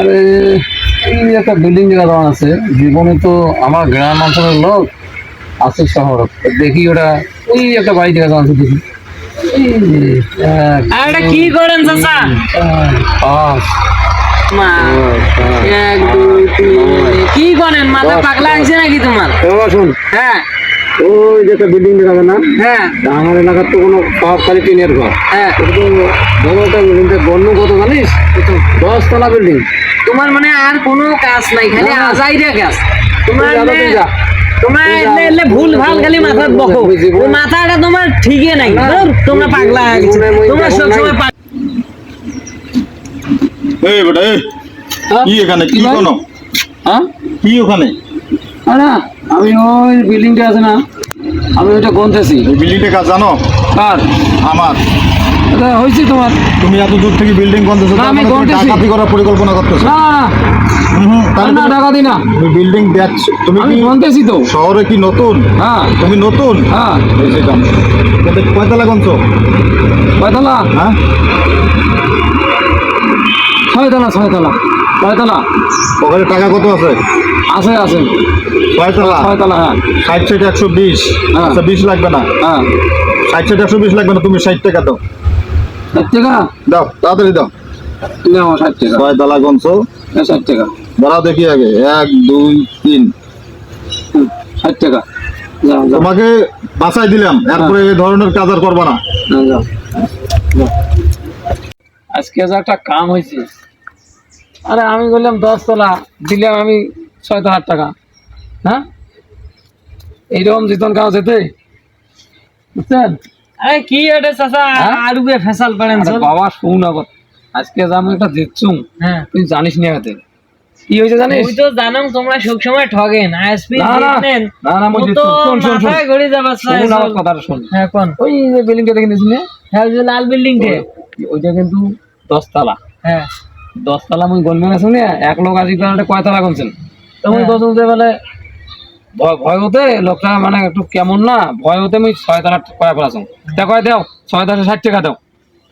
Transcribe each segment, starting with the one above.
আরে এই একটা বিল্ডিং দাঁড়ানো আছে। জীবনে তো আমার গ্রাম অঞ্চলের লোক আছে শহর। দেখি ওটা ওই একটা বাড়ি দেখা। যাচ্ছে দেখি কি করেন চাচা? পাঁচ, মা এক দুই কি করেন? মাথা দশ, পাগলা আছে নাকি তোমার? এ হ্যাঁ। ওই যে একটা বিল্ডিং দেখা না? হ্যাঁ। আমার এলাকার তো কোনো খালি টিনের ঘর। হ্যাঁ। বড় একটা বন্য জানিস? দশ তলা বিল্ডিং তোমার মানে আর কোনো কাজ নাই খালি। আজাইরা কাজ। তোমার তুই এলে- তুই যা। তোমার তুই যা। এলে এলে ভুল ভালো খালি মাথার বকো। ওই মাথাটা তোমার ঠিকই নাই। তোমরা পাগলা হয়ে গেছো। তোমরা সবসময় এই বেটা এই। হ্যাঁ? কি এখানে? কি কোনো হ্যাঁ কি ওখানে? না, আমি ওই বিল্ডিংটা আছে না আমি ওইটা গনতেছি। এই বিল্ডিংটা কাজ জানো? আমার। এটা হয়েছে তোমার। তুমি এত দূর থেকে বিল্ডিং করতেছো না, আমি করতেছি। ডাকাতি করার পরিকল্পনা করতেছো। না না তাহলে না বিল্ডিং দেখছ তুমি কি গনতেছি তো। শহরে কি নতুন? হ্যাঁ। তুমি নতুন? হ্যাঁ। সেটা কয়তলা গনছো কয়তলা? হ্যাঁ? ছয়তলা ছয়তলা। ছয়তলা ওখানে টাকা কত আছে? আছে আছে। ছয়তলা? ছয়তলা হ্যাঁ। ষাট ষাট একশো বিশ। হ্যাঁ। আচ্ছা বিশ লাগবে না। হ্যাঁ। ষাট ষাট একশো বিশ লাগবে না তুমি ষাট টাকা দাও। টাকা? দাও তাড়াতাড়ি দাও। নাও ষাট টাকা। এই ষাট টাকা। দাঁড়াও দেখি আগে। এক দুই তিন। হুম, ষাট টাকা। তোমাকে বাঁচাই দিলাম। এরপরে এই ধরনের কাজ আর করবা না। আজকে যে একটা কাম হয়েছে আরে আমি বললাম দশ তলা দিলাম আমি ছয় হাজার টাকা। হ্যাঁ? এইরকম জিতন কাজ যেতে বুঝছেন? আরে কি এটা চাচা? হ্যাঁ? আরুবে ফেসাল পারেন বাবা আজকে আমি একটা হ্যাঁ। তুই জানিস না কি হয়েছে জানিস? ওই তো জানাম তোমরা সব সময় ঠগেন। আইএসপি না, না, নেন। না, না, মই ও জিতছুম। তো শোন, শোন, শোন। মাথায় ঘুরে যাবার শুন আমার কথাটা শোন। হ্যাঁ কোন? ওই যে বিল্ডিংটা দেখে না হ্যাঁ ওই যে লাল বিল্ডিং টে ওইটা কিন্তু দশতলা। হ্যাঁ। দশতলা মুই গনবেন আছে না এক লোক কারণে কয়তলা গনছেন। তো মুই হ্যাঁ। বলে ভয় হতে লোকটা মানে একটু কেমন না ভয় হতে মুই ছয় তলা কয়া ফেলাছুম তা কয় দেও ছয় দশে ষাট টাকা দাও।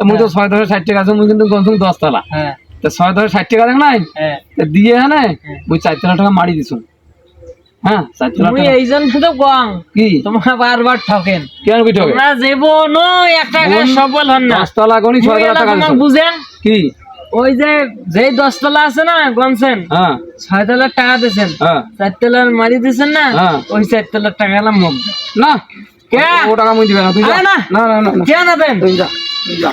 তো মুই তো ছয় দশে ষাট টাকা আছে মুই কিন্তু গনছুম দশতলা। হ্যাঁ। তো ছয় দশে ষাট টাকা দেখ নাই? হ্যাঁ। দিয়ে হ্যাঁ। মুই চার তলা টাকা মারি দিছুম। হ্যাঁ চার তলা টাকা। এই জন্য তো কং কি? তোমরা বারবার ঠকেন। কেন বিট হবে তোমরা জীবনও একটা সফল হন না। দশতলা গনি ছয় মুই টাকা বুঝেন? কি? ওই যে যেই দশতলা আছে না গনছেন হ্যাঁ ছয় তলার টাকা দিয়েছেন হ্যাঁ চার তলার মারি দিয়েছেন না হ্যাঁ। ওই চার তলার টাকা এলাম মুখ। না কে? ও টাকা মুই দিবে না তুই যা আরে না। না না না না। কে না দেন তুই যা তুই যা